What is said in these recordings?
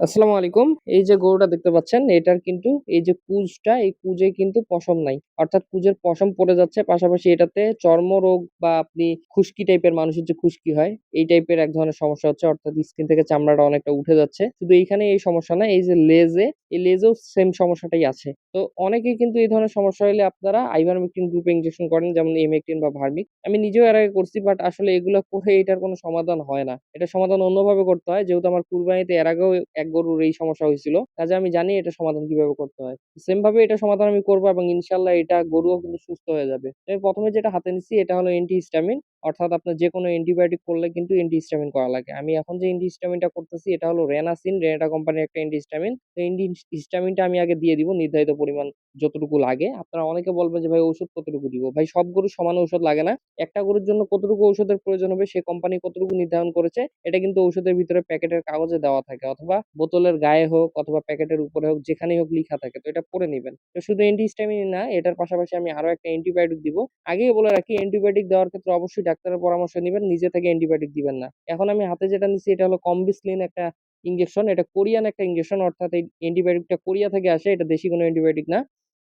আসসালামু আলাইকুম। এই যে গরুটা দেখতে পাচ্ছেন, এটার কিন্তু এই যে কুঁজটা, এই কুজে কিন্তু পশম নাই। অর্থাৎ কুজের পশম পড়ে যাচ্ছে, পাশাপাশি এটাতে চর্মরোগ বা আপনি খুশকি টাইপের মানুষের যে খুশকি হয়, এই টাইপের এক ধরনের সমস্যা হচ্ছে, অর্থাৎ স্কিন থেকে চামড়াটা অনেকটা উঠে যাচ্ছে। শুধু এইখানে এই সমস্যা না, এই যে লেজে, এই লেজেও সেম সমস্যাটাই আছে। তো অনেকেই কিন্তু এই ধরনের সমস্যা হলে আপনারা আইভারমেকটিন গ্রুপে ইনজেকশন করেন, যেমন এমেকটিন বা ভার্মিক। আমি নিজেও এর আগে করছি বাট আসলে এগুলো করে এটার কোনো সমাধান হয় না। এটার সমাধান অন্যভাবে করতে হয়, যেহেতু আমার কুরবানিতে এর আগেও এক গরুর এই সমস্যা হয়েছিল। কাজে আমি জানি এটা সমাধান কীভাবে করতে হয়। সেম ভাবে এটা সমাধান আমি করব এবং ইনশাআল্লাহ এটা গরুও কিন্তু সুস্থ হয়ে যাবে। ১ম যেটা হাতে নিচ্ছি এটা হলো অ্যান্টিহিস্টামিন অর্থাৎ আপনার যেকোনো অ্যান্টিবায়োটিক করলে কিন্তু অ্যান্টিহিস্টামিন করা লাগে। আমি এখন যে অ্যান্টিহিস্টামিনটা করতেছি এটা হলো রেনাসিন, রেনাটা কোম্পানির একটা অ্যান্টিহিস্টামিন। তো অ্যান্টিহিস্টামিনটা আমি আগে দিয়ে দিব নির্ধারিত পরিমাণ যতটুকু লাগে। আপনারা অনেকে বলবেন যে ভাই ওষুধ কতটুকু দিব? ভাই সব গরুর সমান ঔষধ লাগে না। একটা গরুর জন্য কতটুকু ঔষধের প্রয়োজন হবে সে কোম্পানি কতটুকু নির্ধারণ করেছে এটা কিন্তু ঔষধের ভিতরে প্যাকেটের কাগজে দেওয়া থাকে অথবা বোতলের গায়ে হোক অথবা প্যাকেটের উপরে হোক যেখানেই হোক লিখা থাকে। তো এটা পড়ে নিবেন। তো শুধু অ্যান্টিহিস্টামিন না এটার পাশাপাশি আমি আরও একটা অ্যান্টিবায়োটিক দিব। আগেই বলে রাখি অ্যান্টিবায়োটিক দেওয়ার ক্ষেত্রে অবশ্যই ডাক্তারের পরামর্শ নিবেন। নিজে থেকে অ্যান্টিবায়োটিক দিবেন না। এখন আমি হাতে যেটা নিচ্ছি এটা হলো কমবিসলিন একটা ইনজেকশন। এটা কোরিয়ান একটা ইনজেকশন অর্থাৎ এই অ্যান্টিবায়োটিকটা কোরিয়া থেকে আসে। এটা দেশি কোনো অ্যান্টিবায়োটিক না।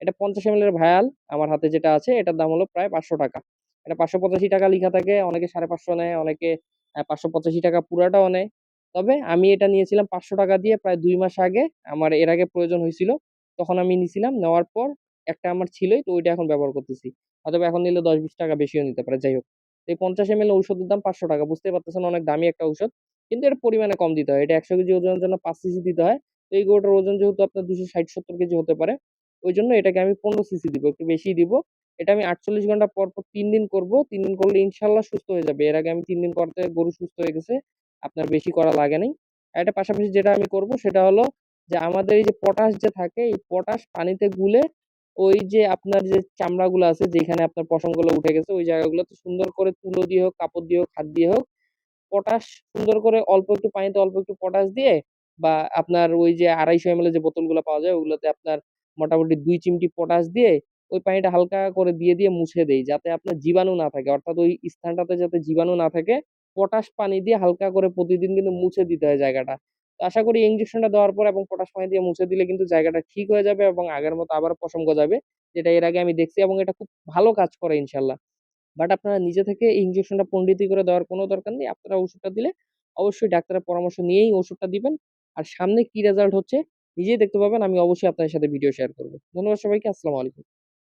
এটা ৫০ এমএল এর ভায়াল আমার হাতে যেটা আছে এটার দাম হলো প্রায় ৳৫০০ এটা ৳৫৮৫ লিখা থাকে। অনেকে ৳৫৫০ নেয়, অনেকে পাঁচশো পঁচাশি টাকা পুরাটাও নেয়। তবে আমি এটা নিয়েছিলাম ৳৫০০ দিয়ে প্রায় দুই মাস আগে। আমার এর আগে প্রয়োজন হয়েছিল তখন আমি নিয়েছিলাম নেওয়ার পর একটা আমার ছিলই তো ওইটা এখন ব্যবহার করতেছি। অথবা এখন নিলে ৳১০-৳২০ বেশিও নিতে পারে। যাই হোক। এই ৫০ এমএল ঔষধের দাম পাঁচশো টাকা বুঝতে পারতেছেন অনেক দামি একটা ঔষধ। কিন্তু এর পরিমাণে কম দিতে হয়। এটা ১০০ কেজি ওজনের জন্য পাঁচ সিসি দিতে হয়। তো এই গরুটার ওজন যেহেতু আপনার ২৬০-৭০ কেজি হতে পারে। ওই জন্য এটাকে আমি ১৫ সিসি দিব। একটু বেশিই দিব। এটা আমি ৪৮ ঘণ্টা পর, পর তিন দিন করব। তিন দিন করলে ইনশাআল্লাহ সুস্থ হয়ে যাবে। এর আগে আমি তিন দিন করতে গরু সুস্থ হয়ে গেছে। আপনার বেশি করা লাগে নাই। এটার পাশাপাশি যেটা আমি করব সেটা হলো যে আমাদের এই যে পটাশ যে থাকে এই পটাশ পানিতে গুলে ওই যে আপনার যে চামড়াগুলো আছে যেখানে আপনার পশমগুলো উঠে গেছে ওই জায়গাগুলোতে সুন্দর করে তুলো দিয়ে হোক, কাপড় দিয়ে হোক, হাত দিয়ে হোক পটাশ সুন্দর করে অল্প একটু পানিতে অল্প একটু পটাশ দিয়ে বা আপনার ওই যে ২৫০ এমএল এর যে বোতলগুলো পাওয়া যায় ওগুলোতে আপনার মোটামুটি দুই চিমটি পটাশ দিয়ে ওই পানিটা হালকা করে দিয়ে, দিয়ে মুছে দেই যাতে আপনার জীবাণু না থাকে। অর্থাৎ ওই স্থানটাতে যাতে জীবাণু না থাকে পটাশ পানি দিয়ে হালকা করে প্রতিদিন কিন্তু মুছে দিতে হয় জায়গাটা। আশা করি এই ইনজেকশনটা দেওয়ার পর এবং পটাশ পানি দিয়ে মুছে দিলে কিন্তু জায়গাটা ঠিক হয়ে যাবে এবং আগের মতো আবার পশম গজাবে। যেটা এর আগে আমি দেখছি এবং এটা খুব ভালো কাজ করে ইনশাল্লাহ বাট আপনারা নিজে থেকে এই ইনজেকশনটা পন্ডিতি করে দেওয়ার কোনো দরকার নেই। আপনারা ওষুধটা দিলে অবশ্যই ডাক্তারের পরামর্শ নিয়েই ওষুধটা দিবেন। আর সামনে কি রেজাল্ট হচ্ছে নিজেই দেখতে পাবেন। আমি অবশ্যই আপনাদের সাথে ভিডিও শেয়ার করব। ধন্যবাদ সবাইকে। আসসালামু আলাইকুম।